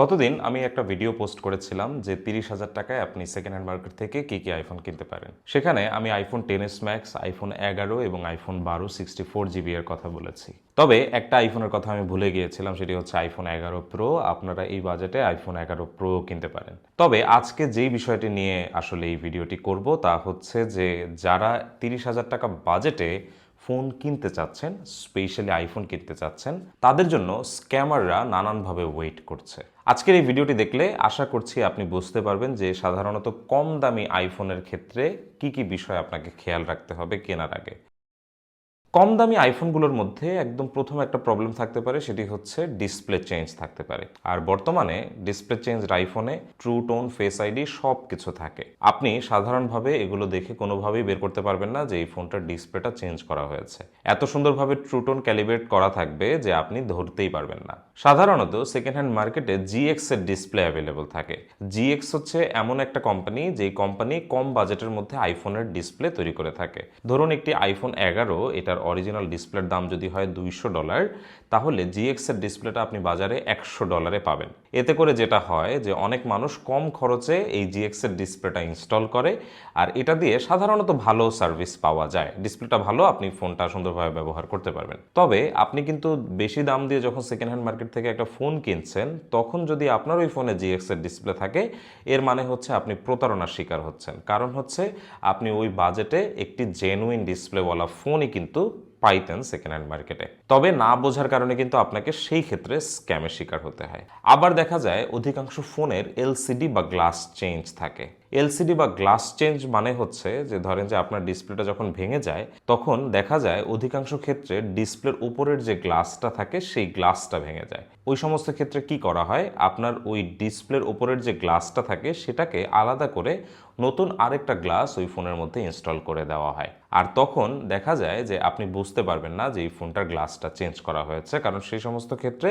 গতদিন আমি একটা ভিডিও পোস্ট করেছিলাম যে তিরিশ হাজার টাকায় আপনি সেকেন্ড হ্যান্ড মার্কেট থেকে কি কি আইফোন কিনতে পারেন। সেখানে আমি iPhone ten S max iPhone এগারো এবং আইফোন বারো সিক্সটি ফোর জিবি এর কথা বলেছি। তবে একটা আইফোনের কথা আমি ভুলে গিয়েছিলাম, সেটি হচ্ছে আইফোন এগারো প্রো আপনারা এই বাজেটে আইফোন এগারো প্রো কিনতে পারেন। তবে আজকে যেই বিষয়টি নিয়ে আসলে এই ভিডিওটি করব তা হচ্ছে যে যারা তিরিশ হাজার টাকা বাজেটে ফোন কিনতে চাচ্ছেন স্পেশালি আইফোন কিনতে চাচ্ছেন, তাদের জন্য স্ক্যামাররা নানানভাবে ওয়েট করছে। আজকের এই ভিডিওটি দেখলে আশা করছি আপনি বুঝতে পারবেন যে সাধারণত কম দামি আইফোনের ক্ষেত্রে কি কি বিষয় আপনাকে খেয়াল রাখতে হবে কেনার আগে। কম দামি আইফোনগুলোর মধ্যে একদম প্রথম একটা প্রবলেম থাকতে পারে, সেটি হচ্ছে ডিসপ্লে চেঞ্জ থাকতে পারে। আর বর্তমানে ডিসপ্লে চেঞ্জ আইফোনে ট্রু টোন ফেস আইডি সব কিছু থাকে। আপনি সাধারণভাবে এগুলো দেখে কোনোভাবেই বের করতে পারবেন না যে এই ফোনটার ডিসপ্লেটা চেঞ্জ করা হয়েছে। এত সুন্দরভাবে ট্রু টোন ক্যালিব্রেট করা থাকবে যে আপনি ধরতেই পারবেন না। সাধারণত সেকেন্ড হ্যান্ড মার্কেটে জিএক্স এর ডিসপ্লে অ্যাভেলেবল থাকে। জিএক্স হচ্ছে এমন একটা কোম্পানি যেই কোম্পানি কম বাজেটের মধ্যে আইফোনের ডিসপ্লে তৈরি করে থাকে। ধরুন একটি আইফোন এগারো, এটার অরিজিনাল ডিসপ্লের দাম যদি হয় দুইশো ডলার তাহলে জিএক্সের ডিসপ্লেটা আপনি বাজারে একশো ডলারে পাবেন। এতে করে যেটা হয় যে অনেক মানুষ কম খরচে এই জিএক্সের ডিসপ্লেটা ইনস্টল করে, আর এটা দিয়ে সাধারণত ভালো সার্ভিস পাওয়া যায়। ডিসপ্লেটা ভালো, আপনি ফোনটা সুন্দরভাবে ব্যবহার করতে পারবেন। তবে আপনি কিন্তু বেশি দাম দিয়ে যখন সেকেন্ড হ্যান্ড মার্কেট থেকে একটা ফোন কিনছেন, তখন যদি আপনার ওই ফোনে জিএক্সের ডিসপ্লে থাকে, এর মানে হচ্ছে আপনি প্রতারণার শিকার হচ্ছেন। কারণ হচ্ছে আপনি ওই বাজেটে একটি জেনুইন ডিসপ্লেওয়ালা ফোনই কিন্তু পাইতেন সেকেন্ড হ্যান্ড মার্কেটে তবে না বোঝার কারণে কিন্তু আপনাকে সেই ক্ষেত্রে স্ক্যামের শিকার হতে হয়। আবার দেখা যায়, অধিকাংশ ফোনের এলসিডি বা গ্লাস চেঞ্জ থাকে। এলসিডি বা গ্লাস চেঞ্জ মানে হচ্ছে যে ধরেন যে আপনার ডিসপ্লেটা যখন ভেঙে যায়, তখন দেখা যায় অধিকাংশ ক্ষেত্রে ডিসপ্লের উপরের যে গ্লাসটা থাকে সেই গ্লাসটা ভেঙে যায়। ওই সমস্ত ক্ষেত্রে কি করা হয়? আপনার ওই ডিসপ্লের উপরের যে গ্লাসটা থাকে সেটাকে আলাদা করে নতুন আরেকটা গ্লাস ওই ফোনের মধ্যে ইনস্টল করে দেওয়া হয়। আর তখন দেখা যায় যে আপনি বুঝতে পারবেন না যে এই ফোনটার গ্লাসটা চেঞ্জ করা হয়েছে, কারণ সেই সমস্ত ক্ষেত্রে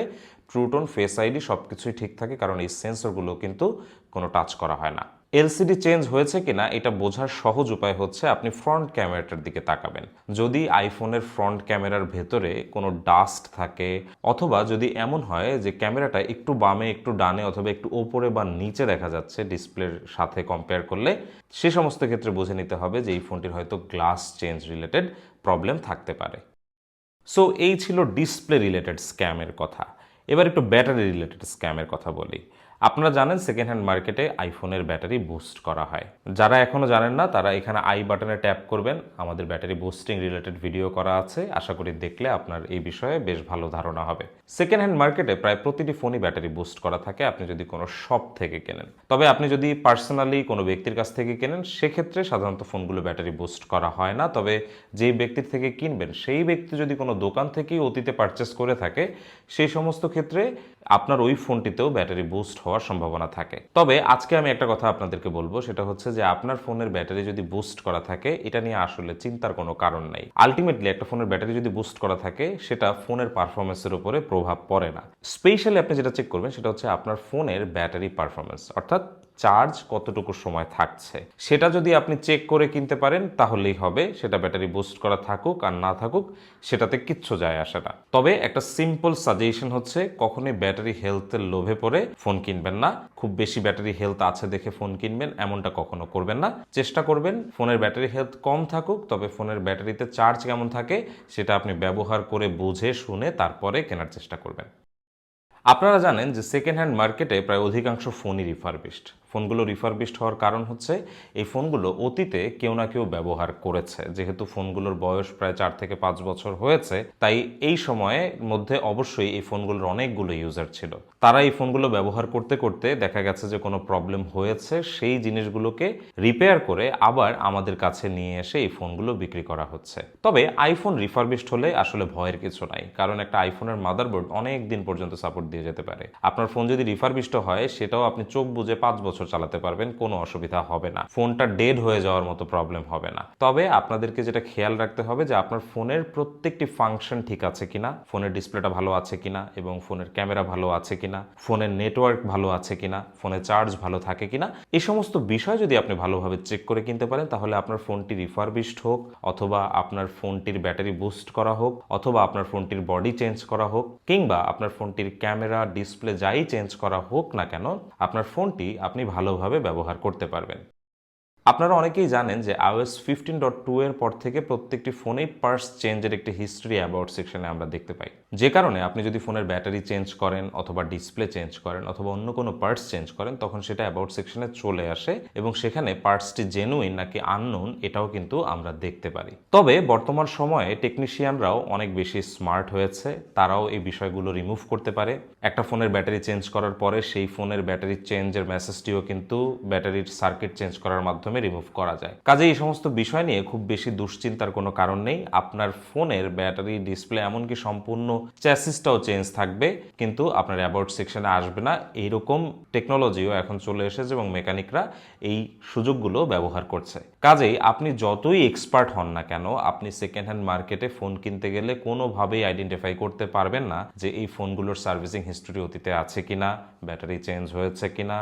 ট্রুটন, ফেস আইডি সব কিছুই ঠিক থাকে, কারণ এই সেন্সরগুলো কিন্তু কোনো টাচ করা হয় না। এলসিডি চেঞ্জ হয়েছে কিনা এটা বোঝার সহজ উপায় হচ্ছে আপনি ফ্রন্ট ক্যামেরাটার দিকে তাকাবেন। যদি আইফোনের ফ্রন্ট ক্যামেরার ভেতরে কোনো ডাস্ট থাকে, অথবা যদি এমন হয় যে ক্যামেরাটা একটু বামে, একটু ডানে, অথবা একটু ওপরে বা নিচে দেখা যাচ্ছে ডিসপ্লের সাথে কম্পেয়ার করলে, সে সমস্ত ক্ষেত্রে বুঝে নিতে হবে যে এই ফোনটির হয়তো গ্লাস চেঞ্জ রিলেটেড প্রবলেম থাকতে পারে। সো এই ছিল ডিসপ্লে রিলেটেড স্ক্যামের কথা। এবার একটু ব্যাটারি রিলেটেড স্ক্যামের কথা বলি। আপনারা জানেন সেকেন্ড হ্যান্ড মার্কেটে আইফোনের ব্যাটারি বুস্ট করা হয়। যারা এখনও জানেন না, তারা এখানে আই বাটনে ট্যাপ করবেন। আমাদের ব্যাটারি বুস্টিং রিলেটেড ভিডিও করা আছে। আশা করি দেখলে আপনার এই বিষয়ে বেশ ভালো ধারণা হবে। সেকেন্ড হ্যান্ড মার্কেটে প্রায় প্রতিটি ফোনই ব্যাটারি বুস্ট করা থাকে, আপনি যদি কোনো শপ থেকে কেনেন। তবে আপনি যদি পার্সোনালি কোনো ব্যক্তির কাছ থেকে কেনেন, সেক্ষেত্রে সাধারণত ফোনগুলো ব্যাটারি বুস্ট করা হয় না। তবে যেই ব্যক্তির থেকে কিনবেন, সেই ব্যক্তি যদি কোনো দোকান থেকেই অতীতে পারচেস করে থাকে, সেই সমস্ত ক্ষেত্রে আপনার ওই ফোনটিতেও ব্যাটারি বুস্ট হওয়ার সম্ভাবনা থাকে। তবে আজকে আমি একটা কথা আপনাদেরকে বলব, সেটা হচ্ছে যে আপনার ফোনের ব্যাটারি যদি বুস্ট করা থাকে, এটা নিয়ে আসলে চিন্তার কোনো কারণ নেই। আলটিমেটলি একটা ফোনের ব্যাটারি যদি বুস্ট করা থাকে, সেটা ফোনের পারফরমেন্সের উপরে প্রভাব পড়ে না। স্পেশালি আপনি যেটা চেক করবেন, সেটা হচ্ছে আপনার ফোনের ব্যাটারি পারফরমেন্স অর্থাৎ চার্জ কতটুকু সময় থাকছে? সেটা যদি আপনি চেক করে কিনতে পারেন, তাহলেই হবে। সেটা ব্যাটারি বুস্ট করা থাকুক আর না থাকুক, সেটাতে কিচ্ছু যায় আসে না। তবে একটা সিম্পল সাজেশন হচ্ছে, কখনোই ব্যাটারি হেলথের লোভে পড়ে ফোন কিনবেন না। খুব বেশি ব্যাটারি হেলথ আছে দেখে ফোন কিনবেন, এমনটা কখনো করবেন না। চেষ্টা করবেন, ফোনের ব্যাটারি হেলথ কম থাকুক, তবে ফোনের ব্যাটারিতে চার্জ কেমন থাকে, সেটা আপনি ব্যবহার করে বুঝে, শুনে তারপরে কেনার চেষ্টা করবেন। আপনারা জানেন যে সেকেন্ড হ্যান্ড মার্কেটে প্রায় অধিকাংশ ফোনই রিফারবিস্ট ফোনগুলো রিফারবিস্ট হওয়ার কারণ হচ্ছে এই ফোনগুলো অতীতে কেউ না কেউ ব্যবহার করেছে। যেহেতু ফোনগুলোর বয়স প্রায় চার থেকে পাঁচ বছর হয়েছে, তাই এই সময়ের মধ্যে অবশ্যই এই ফোনগুলোর অনেকগুলো ইউজার ছিল। তারা এই ফোনগুলো ব্যবহার করতে করতে দেখা গেছে যে কোনো প্রবলেম হয়েছে, সেই জিনিসগুলোকে রিপেয়ার করে আবার আমাদের কাছে নিয়ে এসে এই ফোনগুলো বিক্রি করা হচ্ছে। তবে আইফোন রিফারবিস্ট হলে আসলে ভয়ের কিছু নাই, কারণ একটা আইফোনের মাদারবোর্ড অনেক দিন পর্যন্ত সাপোর্ট দিয়ে যেতে পারে। আপনার ফোন যদি রিফারবিস্ট হয়, সেটাও আপনি চোখ বুঝে পাঁচ বছর চালাতে পারবেন, কোনো অসুবিধা হবে না। ফোনটা ডেড হয়ে যাওয়ার মতো প্রবলেম হবে না। তবে আপনাদেরকে যেটা খেয়াল রাখতে হবে যে আপনার ফোনের প্রত্যেকটি ফাংশন ঠিক আছে কিনা, ফোনের ডিসপ্লেটা ভালো আছে কিনা এবং ফোনের ক্যামেরা ভালো আছে কিনা, ফোনের নেটওয়ার্ক ভালো আছে কিনা ফোনে চার্জ ভালো থাকে কিনা এই সমস্ত বিষয় যদি আপনি ভালোভাবে চেক করে কিনতে পারেন, তাহলে আপনার ফোনটি রিফারবিস্ট হোক অথবা আপনার ফোনটির ব্যাটারি বুস্ট করা হোক অথবা আপনার ফোনটির বডি চেঞ্জ করা হোক কিংবা আপনার ফোনটির ক্যামেরা ক্যামেরা ডিসপ্লে যাই চেঞ্জ করা হোক না কেন, আপনার ফোনটি আপনি ভালোভাবে ব্যবহার করতে পারবেন। আপনারা অনেকেই জানেন যে iOS ফিফটিন ডট টু এর পর থেকে প্রত্যেকটি ফোনেই পার্স চেঞ্জের একটি হিস্ট্রি অ্যাবাউট সেকশনে আমরা দেখতে পাই। যে কারণে আপনি যদি ফোনের ব্যাটারি চেঞ্জ করেন অথবা ডিসপ্লে চেঞ্জ করেন অথবা অন্য কোনো পার্টস চেঞ্জ করেন, তখন সেটা অ্যাবাউট সেকশনে চলে আসে এবং সেখানে পার্টসটি জেনুইন নাকি আননোন এটাও কিন্তু আমরা দেখতে পারি। তবে বর্তমান সময়ে টেকনিশিয়ানরাও অনেক বেশি স্মার্ট হয়েছে, তারাও এই বিষয়গুলো রিমুভ করতে পারে। একটা ফোনের ব্যাটারি চেঞ্জ করার পরে সেই ফোনের ব্যাটারি চেঞ্জের মেসেজটিও কিন্তু ব্যাটারির সার্কিট চেঞ্জ করার মাধ্যমে রিমুভ করা যায়। কাজে এই সমস্ত বিষয় নিয়ে খুব বেশি দুশ্চিন্তার কোনো কারণ নেই। আপনার ফোনের ব্যাটারি ডিসপ্লে এমনকি সম্পূর্ণ চ্যাসিসটাও চেঞ্জ থাকবে, কিন্তু আপনার অ্যাবাউট সেকশনে আসবে না। এইরকম টেকনোলজিও এখন চলে এসেছে এবং মেকানিকরা এই সুযোগগুলো ব্যবহার করছে। কাজেই আপনি যতই এক্সপার্ট হন না কেন, আপনি সেকেন্ড হ্যান্ড মার্কেটে ফোন কিনতে গেলে কোনোভাবেই আইডেন্টিফাই করতে পারবেন না যে এই ফোনগুলোর সার্ভিসিং হিস্ট্রি অতীতে আছে কিনা, ব্যাটারি চেঞ্জ হয়েছে কিনা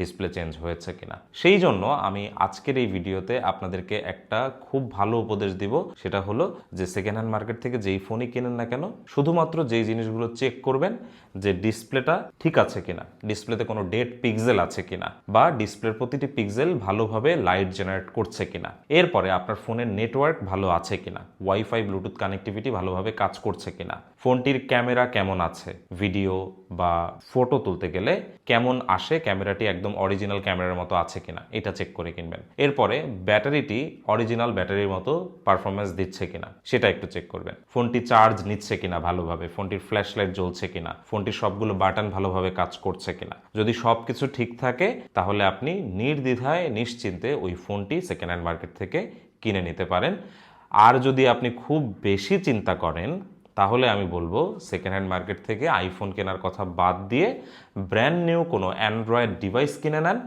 ডিসপ্লে চেঞ্জ হয়েছে কিনা। সেই জন্য আমি আজকের এই ভিডিওতে আপনাদেরকে একটা খুব ভালো উপদেশ দিব। সেটা হলো যে সেকেন্ড হ্যান্ড মার্কেট থেকে যেই ফোনই কেনেন না কেন, শুধুমাত্র যেই জিনিসগুলো চেক করবেন যে ডিসপ্লেটা ঠিক আছে কিনা ডিসপ্লেতে কোনো ডেট পিক্সেল আছে কিনা, বা ডিসপ্লের প্রতিটি পিক্সেল ভালোভাবে লাইট জেনারেট করছে কিনা, এরপরে আপনার ফোনের নেটওয়ার্ক ভালো আছে কিনা ওয়াইফাই ব্লুটুথ কানেক্টিভিটি ভালোভাবে কাজ করছে কিনা ফোনটির ক্যামেরা কেমন আছে? ভিডিও বা ফটো তুলতে গেলে কেমন আসে? ক্যামেরাটি একদম অরিজিনাল ক্যামেরার মতো আছে কিনা? এটা চেক করে কিনবেন। এরপরে ব্যাটারিটি অরিজিনাল ব্যাটারির মতো পারফরমেন্স দিচ্ছে কিনা? সেটা একটু চেক করবেন। ফোনটি চার্জ নিচ্ছে কিনা ভালোভাবে? ফোনটির ফ্ল্যাশ লাইট জ্বলছে কিনা? ফোনটির সবগুলো বাটন ভালোভাবে কাজ করছে কিনা? যদি সব কিছু ঠিক থাকে, তাহলে আপনি নির্দ্বিধায়, নিশ্চিন্তে ওই ফোনটি সেকেন্ড হ্যান্ড মার্কেট থেকে কিনে নিতে পারেন। আর যদি আপনি খুব বেশি চিন্তা করেন তাহলে আমি বলব সেকেন্ড হ্যান্ড মার্কেট থেকে আইফোন কেনার কথা বাদ দিয়ে ব্র্যান্ড নিউ কোনো অ্যান্ড্রয়েড ডিভাইস কিনে নেন,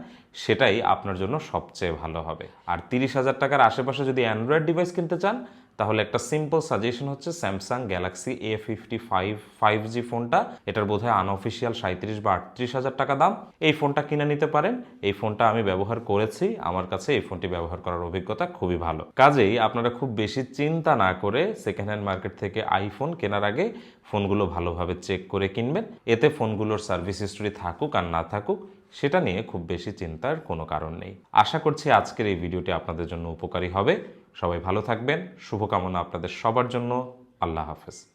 সেটাই আপনার জন্য সবচেয়ে ভালো হবে। আর তিরিশ হাজার টাকার আশেপাশে যদি অ্যান্ড্রয়েড ডিভাইস কিনতে চান তাহলে একটা সিম্পল সাজেশন হচ্ছে Samsung Galaxy A fifty five five G ফোনটা। এটার বোধহয় আনঅফিসিয়াল সাঁত্রিশ বা আটত্রিশ হাজার টাকা দাম। এই ফোনটা কিনে নিতে পারেন। এই ফোনটা আমি ব্যবহার করেছি। আমার কাছে এই ফোনটি ব্যবহার করার অভিজ্ঞতা খুবই ভালো। কাজেই আপনারা খুব বেশি চিন্তা না করে সেকেন্ড হ্যান্ড মার্কেট থেকে আইফোন কেনার আগে ফোনগুলো ভালোভাবে চেক করে কিনবেন। এতে ফোনগুলোর সার্ভিস হিস্ট্রি থাকুক আর না থাকুক, সেটা নিয়ে খুব বেশি চিন্তার কোনো কারণ নেই। আশা করছি আজকের এই ভিডিওটি আপনাদের জন্য উপকারী হবে। সবাই ভালো থাকবেন। শুভকামনা আপনাদের সবার জন্য। আল্লাহ হাফেজ।